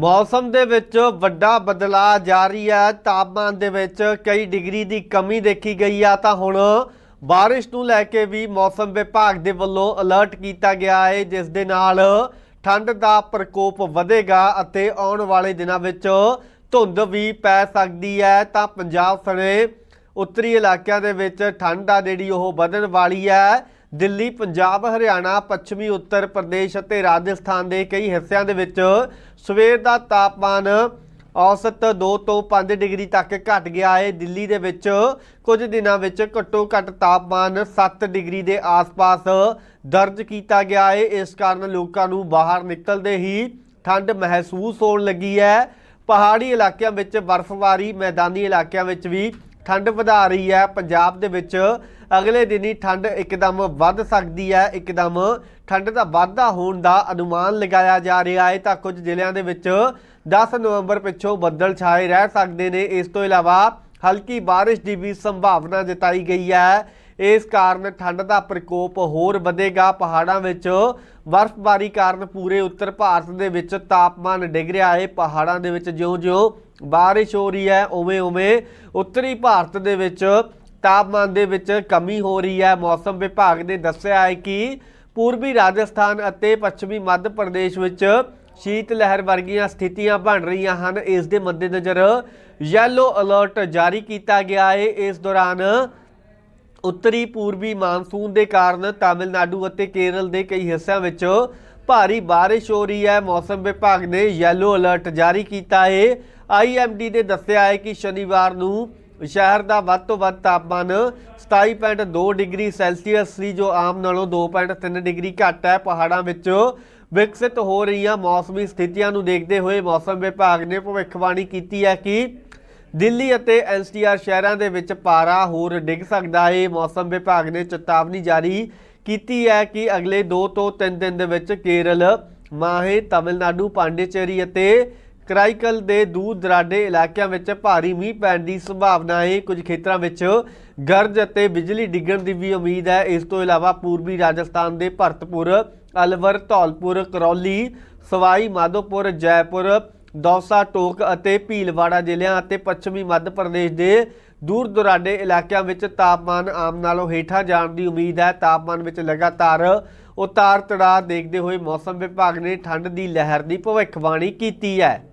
ਮੌਸਮ ਦੇ ਵਿੱਚ ਵੱਡਾ ਬਦਲਾਅ ਜਾਰੀ ਹੈ। ਤਾਪਮਾਨ ਦੇ ਵਿੱਚ ਕਈ ਡਿਗਰੀ ਦੀ ਕਮੀ ਦੇਖੀ ਗਈ ਆ। ਤਾਂ ਹੁਣ ਬਾਰਿਸ਼ ਨੂੰ ਲੈ ਕੇ ਵੀ ਮੌਸਮ ਵਿਭਾਗ ਦੇ ਵੱਲੋਂ ਅਲਰਟ ਕੀਤਾ ਗਿਆ ਹੈ ਜਿਸ ਦੇ ਨਾਲ ਠੰਡ ਦਾ ਪ੍ਰਕੋਪ ਵਧੇਗਾ ਅਤੇ ਆਉਣ ਵਾਲੇ ਦਿਨਾਂ ਵਿੱਚ ਧੁੰਦ ਵੀ ਪੈ ਸਕਦੀ ਹੈ। ਤਾਂ ਪੰਜਾਬ ਸਣੇ ਉੱਤਰੀ ਇਲਾਕਿਆਂ ਦੇ ਵਿੱਚ ਠੰਡ ਆ ਜਿਹੜੀ ਉਹ ਵਧਣ ਵਾਲੀ ਹੈ। ਦਿੱਲੀ, ਪੰਜਾਬ, ਹਰਿਆਣਾ, ਪੱਛਮੀ, ਉੱਤਰ ਪ੍ਰਦੇਸ਼ ਅਤੇ ਰਾਜਸਥਾਨ ਦੇ ਕਈ ਹਿੱਸਿਆਂ ਦੇ ਵਿੱਚ ਸਵੇਰ ਦਾ ਤਾਪਮਾਨ ਔਸਤ 2 ਤੋਂ 5 ਡਿਗਰੀ ਤੱਕ ਘਟ ਗਿਆ ਹੈ। ਦਿੱਲੀ ਦੇ ਵਿੱਚ ਕੁਝ ਦਿਨਾਂ ਵਿੱਚ ਘੱਟੋ ਘੱਟ ਤਾਪਮਾਨ 7 ਡਿਗਰੀ ਦੇ ਆਸ-ਪਾਸ ਦਰਜ ਕੀਤਾ ਗਿਆ ਹੈ। ਇਸ ਕਾਰਨ ਲੋਕਾਂ ਨੂੰ ਬਾਹਰ ਨਿਕਲਦੇ ਹੀ ਠੰਡ ਮਹਿਸੂਸ ਹੋਣ ਲੱਗੀ ਹੈ। ਪਹਾੜੀ ਇਲਾਕਿਆਂ ਵਿੱਚ ਬਰਫ਼ਬਾਰੀ, ਮੈਦਾਨੀ ਇਲਾਕਿਆਂ ਵਿੱਚ ਵੀ ਠੰਡ ਵਧਾ ਰਹੀ ਹੈ। ਪੰਜਾਬ ਦੇ ਵਿੱਚ ਅਗਲੇ ਦਿਨੀ ਠੰਡ ਇੱਕਦਮ ਵੱਧ ਸਕਦੀ ਹੈ। ਇੱਕਦਮ ਠੰਡ ਦਾ ਵਾਧਾ ਹੋਣ ਦਾ ਅਨੁਮਾਨ ਲਗਾਇਆ ਜਾ ਰਿਹਾ ਹੈ। ਤਾਂ ਕੁਝ ਜ਼ਿਲ੍ਹਿਆਂ ਦੇ ਵਿੱਚ 10 ਨਵੰਬਰ ਪਿੱਛੋਂ ਬੱਦਲ ਛਾਏ ਰਹਿ ਸਕਦੇ ਨੇ। ਇਸ ਤੋਂ ਇਲਾਵਾ ਹਲਕੀ ਬਾਰਿਸ਼ ਦੀ ਵੀ ਸੰਭਾਵਨਾ ਜਤਾਈ ਗਈ ਹੈ। ਇਸ ਕਾਰਨ ਠੰਡ ਦਾ ਪ੍ਰਕੋਪ ਹੋਰ ਵਧੇਗਾ। ਪਹਾੜਾਂ ਵਿੱਚ ਬਰਫ਼ਬਾਰੀ ਕਾਰਨ ਪੂਰੇ ਉੱਤਰ ਭਾਰਤ ਦੇ ਵਿੱਚ ਤਾਪਮਾਨ ਡਿੱਗ ਰਿਹਾ ਹੈ। ਪਹਾੜਾਂ ਦੇ ਵਿੱਚ ਜਿਉਂ-ਜਿਉਂ ਬਾਰਿਸ਼ ਹੋ ਰਹੀ ਹੈ ਉਵੇਂ-ਉਵੇਂ ਉੱਤਰੀ ਭਾਰਤ ਦੇ ਵਿੱਚ ਤਾਪਮਾਨ ਦੇ ਵਿੱਚ ਕਮੀ ਹੋ ਰਹੀ ਹੈ। ਮੌਸਮ ਵਿਭਾਗ ਨੇ ਦੱਸਿਆ ਹੈ ਕਿ ਪੂਰਬੀ ਰਾਜਸਥਾਨ ਅਤੇ ਪੱਛਮੀ ਮੱਧ ਪ੍ਰਦੇਸ਼ ਵਿੱਚ ਸ਼ੀਤ ਲਹਿਰ ਵਰਗੀਆਂ ਸਥਿਤੀਆਂ ਬਣ ਰਹੀਆਂ ਹਨ। ਇਸ ਦੇ ਮੱਦੇਨਜ਼ਰ ਯੈਲੋ ਅਲਰਟ ਜਾਰੀ ਕੀਤਾ ਗਿਆ ਹੈ। ਇਸ ਦੌਰਾਨ ਉੱਤਰੀ ਪੂਰਬੀ ਮਾਨਸੂਨ ਦੇ ਕਾਰਨ ਤਾਮਿਲਨਾਡੂ ਅਤੇ ਕੇਰਲ ਦੇ ਕਈ ਹਿੱਸਿਆਂ ਵਿੱਚ ਭਾਰੀ ਬਾਰਿਸ਼ ਹੋ ਰਹੀ ਹੈ। ਮੌਸਮ ਵਿਭਾਗ ਨੇ ਯੈਲੋ ਅਲਰਟ ਜਾਰੀ ਕੀਤਾ ਹੈ। ਆਈਐਮਡੀ ਨੇ ਦੱਸਿਆ ਹੈ ਕਿ ਸ਼ਨੀਵਾਰ ਨੂੰ ਸ਼ਹਿਰ ਦਾ ਵੱਧ ਤੋਂ ਵੱਧ ਤਾਪਮਾਨ 27.2 ਡਿਗਰੀ ਸੈਲਸੀਅਸ ਸੀ, ਜੋ ਆਮ ਨਾਲੋਂ 2.3 ਡਿਗਰੀ ਘੱਟ ਹੈ। ਪਹਾੜਾਂ ਵਿੱਚ ਵਿਕਸਿਤ ਹੋ ਰਹੀਆਂ ਮੌਸਮੀ ਸਥਿਤੀਆਂ ਨੂੰ ਦੇਖਦੇ ਹੋਏ ਮੌਸਮ ਵਿਭਾਗ ਨੇ ਭਵਿੱਖਬਾਣੀ ਕੀਤੀ ਹੈ ਕਿ ਦਿੱਲੀ ਅਤੇ ਐਨਸੀਆਰ ਸ਼ਹਿਰਾਂ ਦੇ ਵਿੱਚ ਪਾਰਾ ਹੋਰ ਡਿੱਗ ਸਕਦਾ ਹੈ। ਮੌਸਮ ਵਿਭਾਗ ਨੇ ਚੇਤਾਵਨੀ ਜਾਰੀ ਕੀਤੀ ਹੈ ਕਿ ਅਗਲੇ 2 ਤੋਂ 3 ਦਿਨ ਦੇ ਵਿੱਚ ਕੇਰਲ, ਮਾਹੇ, ਤਮਿਲਨਾਡੂ, ਪਾਂਡੇਚੇਰੀ ਅਤੇ ਕਰਾਈਕਲ ਦੇ ਦੂਰ ਦਰਾਡੇ ਇਲਾਕਿਆਂ ਵਿੱਚ ਭਾਰੀ ਮੀਂਹ ਪੈਣ ਦੀ ਸੰਭਾਵਨਾ ਹੈ। ਕੁਝ ਖੇਤਰਾਂ ਵਿੱਚ ਗਰਜ ਅਤੇ ਬਿਜਲੀ ਡਿੱਗਣ ਦੀ ਵੀ ਉਮੀਦ ਹੈ। ਇਸ ਤੋਂ ਇਲਾਵਾ ਪੂਰਬੀ ਰਾਜਸਥਾਨ ਦੇ ਭਰਤਪੁਰ, ਅਲਵਰ, ਧੌਲਪੁਰ, ਕਰੌਲੀ, ਸਵਾਈ, ਮਾਧੋਪੁਰ, ਜੈਪੁਰ, ਦੌਸਾ, ਟੋਕ ਅਤੇ ਭੀਲਵਾੜਾ ਜ਼ਿਲ੍ਹਿਆਂ ਅਤੇ ਪੱਛਮੀ ਮੱਧ ਪ੍ਰਦੇਸ਼ ਦੇ ਦੂਰ ਦੁਰਾਡੇ ਇਲਾਕਿਆਂ ਵਿੱਚ ਤਾਪਮਾਨ ਆਮ ਨਾਲੋਂ ਹੇਠਾਂ ਜਾਣ ਦੀ ਉਮੀਦ ਹੈ। ਤਾਪਮਾਨ ਵਿੱਚ ਲਗਾਤਾਰ ਉਤਾਰ ਚੜਾਅ ਦੇਖਦੇ ਹੋਏ ਮੌਸਮ ਵਿਭਾਗ ਨੇ ਠੰਡ ਦੀ ਲਹਿਰ ਦੀ ਭਵਿੱਖਬਾਣੀ ਕੀਤੀ ਹੈ।